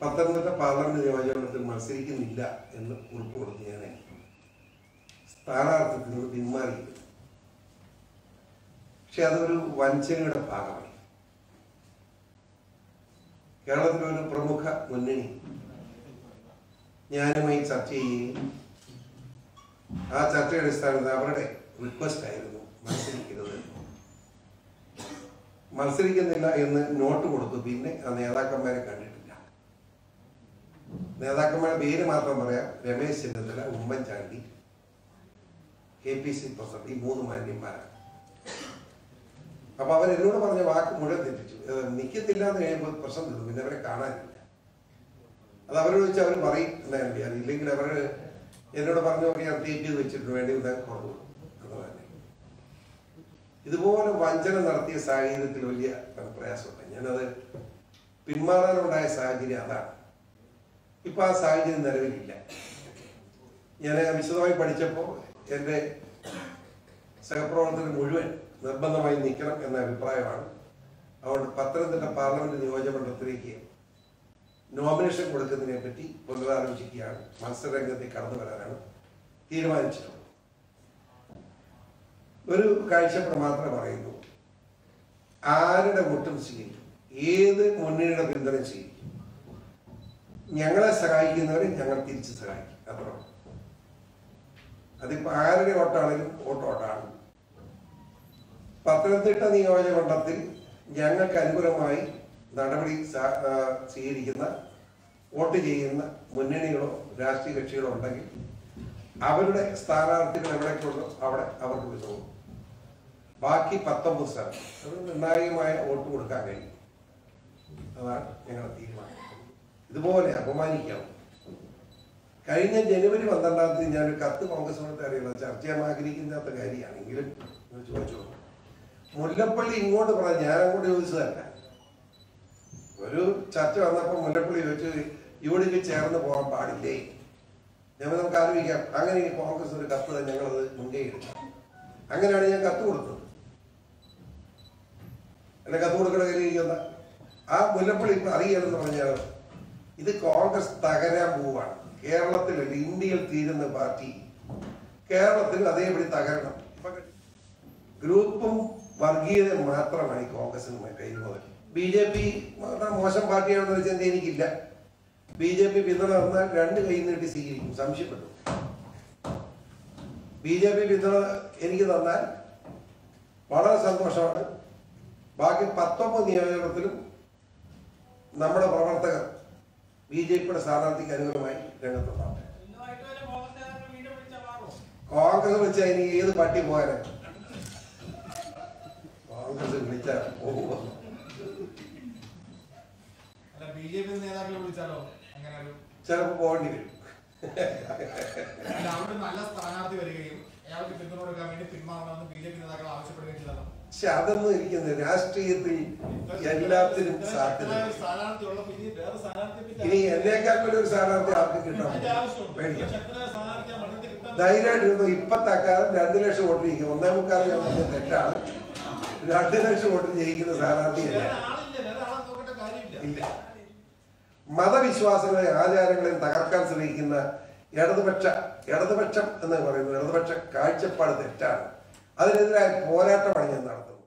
Pathanamthitta parliament നിയോജകമണ്ഡലത്തിൽ മത്സരിക്കുന്നില്ല എന്ന് ഉറപ്പ് കൊടുത്ത് ഞാൻ സ്ഥാനാർത്ഥിത്തിൽ നിന്ന് പിന്മാറിയിരുന്നു പക്ഷെ അതൊരു വഞ്ചനയുടെ ഭാഗമായി കേരളത്തിലെ ഒരു പ്രമുഖ മുന്നണി ഞാനുമായി ചർച്ച ചെയ്യുകയും ആ ചർച്ചയുടെ അടിസ്ഥാനത്തിൽ അവരുടെ റിക്വസ്റ്റ് ആയിരുന്നു മത്സരിക്കരുത് മത്സരിക്കുന്നില്ല എന്ന് നോട്ട് കൊടുത്തു. പിന്നെ ആ നേതാക്കന്മാരെ കണ്ടിട്ടില്ല. നേതാക്കന്മാരുടെ പേര് മാത്രം പറയാം. Ramesh Chennithala Oommen Chandy K P C president ഈ മൂന്ന് മാന്യന്മാരാണ്. അപ്പൊ അവർ എന്നോട് പറഞ്ഞ വാക്ക് മുഴുവൻ തെറ്റിച്ചു. നിൽക്കത്തില്ല എന്ന് കഴിയുമ്പോൾ പ്രശ്നം തീർന്നു. പിന്നെ അവരെ കാണാനില്ല. അത് അവരോട് വെച്ച് അവർ പറയും എന്നാ എനിക്കറിയാം ഇല്ലെങ്കിൽ അവർ എന്നോട് പറഞ്ഞു ഞാൻ ചെയ്ത് വെച്ചിട്ട് വേണ്ടി ഇതാ കുറവ് എന്ന് ഇതുപോലെ വഞ്ചന നടത്തിയ സാഹചര്യത്തിൽ വലിയ പ്രയാസമുണ്ട്. ഞാനത് പിന്മാറാനുണ്ടായ സാഹചര്യം അതാണ്. ഇപ്പൊ ആ സാഹചര്യം നിലവിലില്ല. ഞാൻ വിശദമായി പഠിച്ചപ്പോൾ എന്റെ സഹപ്രവർത്തകർ മുഴുവൻ നിർബന്ധമായി നിൽക്കണം എന്ന അഭിപ്രായമാണ്. അതുകൊണ്ട് പത്തനംതിട്ട പാർലമെന്റ് നിയോജകമണ്ഡലത്തിലേക്ക് നോമിനേഷൻ കൊടുക്കുന്നതിനെ പറ്റി പുനരാലോചിക്കുകയാണ്. മത്സരരംഗത്തേക്ക് കടന്നു വരാനാണ് തീരുമാനിച്ചിട്ടുള്ളത്. ഒരു കാഴ്ചപ്പാട് മാത്രമേ പറയുന്നു. ആരുടെ വോട്ടും സ്വീകരിക്കും. ഏത് മുന്നണിയുടെ പിന്തുണ സ്വീകരിക്കും. ഞങ്ങളെ സഹായിക്കുന്നവരെ ഞങ്ങൾ തിരിച്ച് സഹായിക്കും. അത്ര അതിപ്പോ ആരുടെ ഓട്ടാണെങ്കിലും ഓട്ടോട്ടാണ് പത്തനംതിട്ട പത്തനംതിട്ട നിയോജകമണ്ഡലത്തിൽ ഞങ്ങൾക്ക് അനുകൂലമായി നടപടി സ്വീകരിക്കുന്ന വോട്ട് ചെയ്യുന്ന മുന്നണികളോ രാഷ്ട്രീയ കക്ഷികളോ ഉണ്ടെങ്കിൽ അവരുടെ സ്ഥാനാർത്ഥികൾ എവിടേക്കുള്ളോ അവിടെ അവർക്ക് വിതവും ബാക്കി പത്തൊമ്പത് സ്ഥലം. അത് നിർണായകമായ വോട്ട് കൊടുക്കാൻ കഴിയും. അതാണ് ഞങ്ങളുടെ തീരുമാനം. ഇതുപോലെ അപമാനിക്കാം. കഴിഞ്ഞ ജനുവരി പന്ത്രണ്ടാം തീയതി ഞാൻ ഒരു കത്ത് കോൺഗ്രസ് അറിയുന്നത് ചർച്ച ചെയ്യാൻ ആഗ്രഹിക്കാത്ത കാര്യമാണെങ്കിലും ചോദിച്ചോളൂ. മുല്ലപ്പള്ളി ഇങ്ങോട്ട് പറഞ്ഞ ഞാൻ അങ്ങോട്ട് ചോദിച്ചതല്ല. ഒരു ചർച്ച വന്നപ്പോൾ മുല്ലപ്പള്ളി ചോദിച്ചു ഇവിടേക്ക് ചേർന്ന് പോകാൻ പാടില്ലേ? ഞാൻ നമുക്ക് ആലോചിക്കാം അങ്ങനെ കോൺഗ്രസ് ഒരു കത്ത് ഞങ്ങളത് മുൻകൈ എടുക്കാം അങ്ങനെയാണ് ഞാൻ കത്ത് കൊടുത്തത്. എന്നെ കത്ത് കൊടുക്കണ കാര്യം ആ മുല്ലപ്പള്ളി അറിയണമെന്ന് പറഞ്ഞാൽ ഇത് കോൺഗ്രസ് തകരാൻ പോവാണ്. കേരളത്തിൽ ഇന്ത്യയിൽ തീരുന്ന പാർട്ടി. കേരളത്തിൽ അതേപടി തകരണം. ഗ്രൂപ്പും വർഗീയത മാത്രമാണ് ഈ കോൺഗ്രസിന് കയ്യിലുള്ളത് ബി ജെ പി മോശം പാർട്ടിയാണെന്ന് വെച്ചാൽ എന്താ എനിക്കില്ല. ബി ജെ പി പിന്തുണ രണ്ട് കൈ നീട്ടി സ്വീകരിക്കും. സംശയപ്പെട്ടു. ബി ജെ പി പിന്തുണ എനിക്ക് തന്നാൽ വളരെ സന്തോഷമാണ്. ബാക്കി പത്തൊമ്പത് നിയോജകത്തിലും നമ്മുടെ പ്രവർത്തകർ ബി ജെ പിയുടെ സ്ഥാനാർത്ഥിക്ക് അനുകൂലമായി രംഗത്തുണ്ടാവും. കോൺഗ്രസ്? കോൺഗ്രസ് ഇനി ഏത് പാർട്ടി പോയാലും. കോൺഗ്രസ് വിളിച്ച ചിലപ്പോ പോകേണ്ടി വരും. അവിടെ നല്ല സ്ഥാനാർത്ഥി വരികയും അയാൾക്ക് പിന്തുണ കൊടുക്കാൻ വേണ്ടി പിന്മാറണമെന്ന് ബി ജെ പി നേതാക്കൾ ആവശ്യപ്പെടുകയും ചെയ്തല്ലോ പക്ഷെ അതൊന്നും ഇരിക്കുന്നത് രാഷ്ട്രീയത്തിൽ എല്ലാത്തിനും സാധ്യത. ഇനി എന്നേക്കാൾ ഒരു സ്ഥാനാർത്ഥി ആർക്ക് കിട്ടാൻ ധൈര്യമായിട്ടിരുന്നു ഇപ്പത്തക്കാലം രണ്ടു ലക്ഷം വോട്ട് ജയിക്കും. ഒന്നേ മുക്കാൽ ഞാൻ പറഞ്ഞ തെറ്റാണ്. രണ്ടു ലക്ഷം വോട്ട് ജയിക്കുന്ന സ്ഥാനാർത്ഥിയല്ല ഇല്ല. മതവിശ്വാസങ്ങളെ ആചാരങ്ങളെയും തകർക്കാൻ ശ്രമിക്കുന്ന ഇടതുപക്ഷ ഇടതുപക്ഷം എന്ന് പറയുന്നത് ഇടതുപക്ഷ കാഴ്ചപ്പാട് തെറ്റാണ്. അതിനെതിരായ പോരാട്ടമാണ് ഞാൻ നടത്തുന്നത്